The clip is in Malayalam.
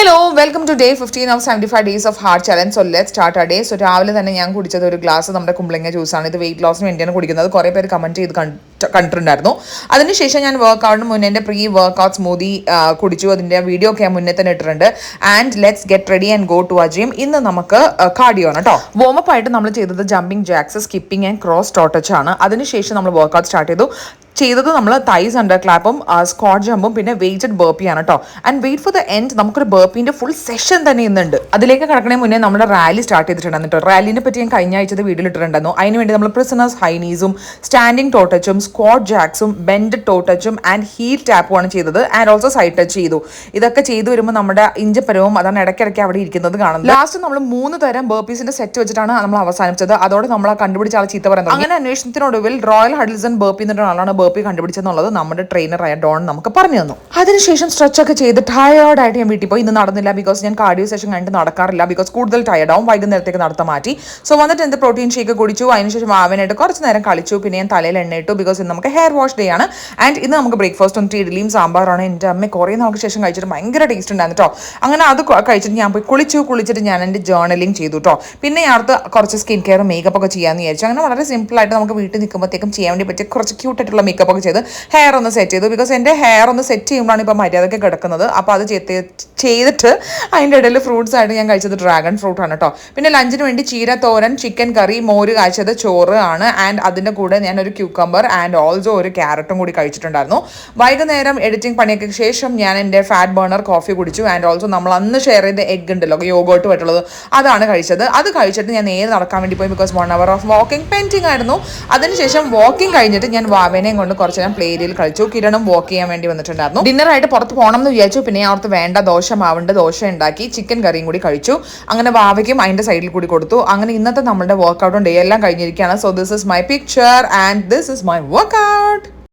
Hello welcome to day fifteen of seventy five days of heart challenge so let start a day so രാവിലെ തന്നെ ഞാൻ കുടിച്ചത് ഒരു ഗ്ലാസ് നമ്മുടെ കുമ്പളങ്ങ ജ്യൂസാണ് ഇത് വെയിറ്റ് ലോസിന് വേണ്ടിയാണ് കുടിക്കുന്നത്. കുറേ പേര് കമന്റ് ചെയ്ത് കണ്ട്- കണ്ടിട്ടുണ്ടായിരുന്നു. അതിനുശേഷം ഞാൻ വർക്കൗട്ടിന് മുന്നേ എന്റെ പ്രീ വർക്കൗട്ട് മോദി കുടിച്ചു. അതിന്റെ വീഡിയോ ഒക്കെ ഞാൻ മുന്നേ തന്നെ ഇട്ടിട്ടുണ്ട്. And let's get ready and go to അജിയം ഇന്ന് നമുക്ക് കാർഡിയോ ആണ് കേട്ടോ വോമപ്പ് ആയിട്ട് നമ്മൾ ചെയ്തത് jumping jacks skipping and cross toe touch ആണ്. അതിനുശേഷം നമ്മൾ വർക്കൗട്ട് സ്റ്റാർട്ട് ചെയ്തു. ചെയ്തത് നമ്മൾ തൈസ് അണ്ടർ ക്ലാപ്പും സ്കോട്ട് ജമ്പും പിന്നെ വെയിറ്റഡ് ബേർപ്പിയാണ് കേട്ടോ and wait for the end നമുക്കൊരു ബേർപ്പിന്റെ ഫുൾ സെഷൻ തന്നെ ഇന്നുണ്ട്. അതിലേക്ക് കിടക്കണേ മുന്നേ നമ്മുടെ റാലി സ്റ്റാർട്ട് ചെയ്തിട്ടുണ്ടായിരുന്നു കേട്ടോ റാലിനെ പറ്റി ഞാൻ കഴിഞ്ഞ ആഴ്ചത്തെ വീഡിയോ ഇട്ടിട്ടുണ്ടായിരുന്നു. അതിന് വേണ്ടി നമ്മൾ പ്രിസണേഴ്സ് ഹൈനീസും സ്റ്റാൻഡിങ് ടോട്ടച്ചും സ്ക്വാഡ് ജാക്സും ബെൻഡ് ടോട്ടച്ചും ആൻഡ് ഹീൽ ടാപ്പുമാണ് ചെയ്തത്. ആൻഡ് ഓൾസോ സൈഡ് ടച്ച് ചെയ്തു. ഇതൊക്കെ ചെയ്തു വരുമ്പോൾ നമ്മുടെ ഇഞ്ചപ്പരവും അതാണ് ഇടയ്ക്കിടയ്ക്ക് അവിടെ ഇരിക്കുന്നത് കാണുന്നത്. ലാസ്റ്റ് നമ്മൾ മൂന്ന് തരം ബേർപ്പീസിന്റെ സെറ്റ് വെച്ചിട്ടാണ് നമ്മൾ അവസാനിച്ചത് അതോടെ നമ്മൾ കണ്ടുപിടിച്ച ആൾ ചീത്ത പറയുന്നത്. അങ്ങനെ അന്വേഷണത്തിനൊടുവിൽ റോയൽ ഹഡിൽസൺ എന്നിട്ട് ആളാണ് ബേപ്പി കണ്ടുപിടിച്ചെന്നുള്ളത് നമ്മുടെ ട്രെയിനറായ ഡോൺ നമുക്ക് പറഞ്ഞു തന്നു. അതിനുശേഷം സ്ട്രെച്ച് ഒക്കെ ചെയ്ത് ടയേർഡായിട്ട് ഞാൻ വീട്ടിൽ പോയി. ഇന്ന് നടന്നില്ല ബിക്കോസ് ഞാൻ കാർഡിയോ സെഷൻ കഴിഞ്ഞിട്ട് നടക്കാറില്ല. ബിക്കോസ് കൂടുതൽ ടയർഡാവും വൈകുന്നേരത്തേക്ക് നടത്താൻ മാറ്റി. സോ വന്നിട്ട് എന്ത് പ്രോട്ടീൻ ഷേക്ക് കുടിച്ചു. അതിനുശേഷം ആവനായിട്ട് കുറച്ച് നേരം കളിച്ചു. പിന്നെ ഞാൻ തലയിൽ എണ്ണ ഇട്ടു ബിക്കോസ് ഇന്ന് നമുക്ക് ഹെയർ വാഷ് ഡേ ആണ്. ആൻഡ് ഇന്ന് നമുക്ക് ബ്രേക്ക്ഫാസ്റ്റ് വന്നിട്ട് ഇഡ്ഡലിയും സാമ്പാറാണ് എന്റെ അമ്മ കുറേ നാൾക്ക് ശേഷം കഴിച്ചിട്ട് ഭയങ്കര ടേസ്റ്റ് ഉണ്ടായിരുന്നു കേട്ടോ അങ്ങനെ അത് കഴിച്ചിട്ട് ഞാൻ പോയി കുളിച്ചു. കുളിച്ചിട്ട് ഞാൻ എന്റെ ജേർണലിങ് ചെയ്തു കേട്ടോ പിന്നെ അടുത്ത് കുറച്ച് സ്കിൻ കെയർ മേക്കപ്പ് ഒക്കെ ചെയ്യാമെന്ന് വിചാരിച്ചു. അങ്ങനെ വളരെ സിമ്പിളായിട്ട് നമുക്ക് വീട്ടിൽ നിൽക്കുമ്പോഴത്തേക്കും ചെയ്യാൻ വേണ്ടി പറ്റിയ കുറച്ച് ക്യൂട്ട് ആയിട്ടുള്ള മേക്കപ്പ് ഒക്കെ ചെയ്ത് ഹെയർ ഒന്ന് സെറ്റ് ചെയ്തു. ബിക്കോസ് എന്റെ ഹെയർ ഒന്ന് സെറ്റ് ചെയ്യുമ്പോഴാണ് ഇപ്പോൾ മര്യാദയ്ക്ക് കിടക്കുന്നത്. അപ്പോൾ അത് ചെയ്ത് ചെയ്തിട്ട് അതിന്റെ ഇടയിൽ ഫ്രൂട്ട്സ് ആയിട്ട് ഞാൻ കഴിച്ചത് ഡ്രാഗൺ ഫ്രൂട്ട് ആണ് കേട്ടോ പിന്നെ ലഞ്ചിന് വേണ്ടി ചീര തോരൻ ചിക്കൻ കറി മോര് കാഴ്ചത് ചോറ് ആണ്. ആൻഡ് അതിന്റെ കൂടെ ഞാൻ ഒരു ക്യൂക്കമ്പർ ആൻഡ് ഓൾസോ ഒരു ക്യാരറ്റും കൂടി കഴിച്ചിട്ടുണ്ടായിരുന്നു. വൈകുന്നേരം എഡിറ്റിംഗ് പണിയൊക്കെ ശേഷം ഞാൻ എന്റെ ഫാറ്റ് ബേണർ കോഫി കുടിച്ചു. ആൻഡ് ഓൾസോ നമ്മൾ അന്ന് ഷെയർ ചെയ്ത എഗ് ഉണ്ടല്ലോ യോഗോട്ട് പറ്റുള്ളത് അതാണ് കഴിച്ചത്. അത് കഴിച്ചിട്ട് ഞാൻ നേരെ നടക്കാൻ വേണ്ടി പോയി. Because one hour of walking painting ആയിരുന്നു. അതിനുശേഷം വാക്കിംഗ് കഴിഞ്ഞിട്ട് ഞാൻ വാവേനെയും കുറച്ച് നേരം പ്ലേ ഏരിയയിൽ കളിച്ചു. കിരണും വാക്ക് ചെയ്യാൻ വേണ്ടി വന്നിട്ടുണ്ടായിരുന്നു. ഡിന്നറായിട്ട് പുറത്ത് പോകണം എന്ന് വിചാരിച്ചു. പിന്നെ അവർക്ക് വേണ്ട ദോശ മാവുണ്ട് ദോശ ഉണ്ടാക്കി ചിക്കൻ കറിയും കൂടി കഴിച്ചു. അങ്ങനെ വാവയ്ക്കും അതിന്റെ സൈഡിൽ കൂടി കൊടുത്തു. അങ്ങനെ ഇന്നത്തെ നമ്മുടെ വർക്കൗട്ടും ഡേ എല്ലാം കഴിഞ്ഞിരിക്കുകയാണ്. So this is my picture and this is my workout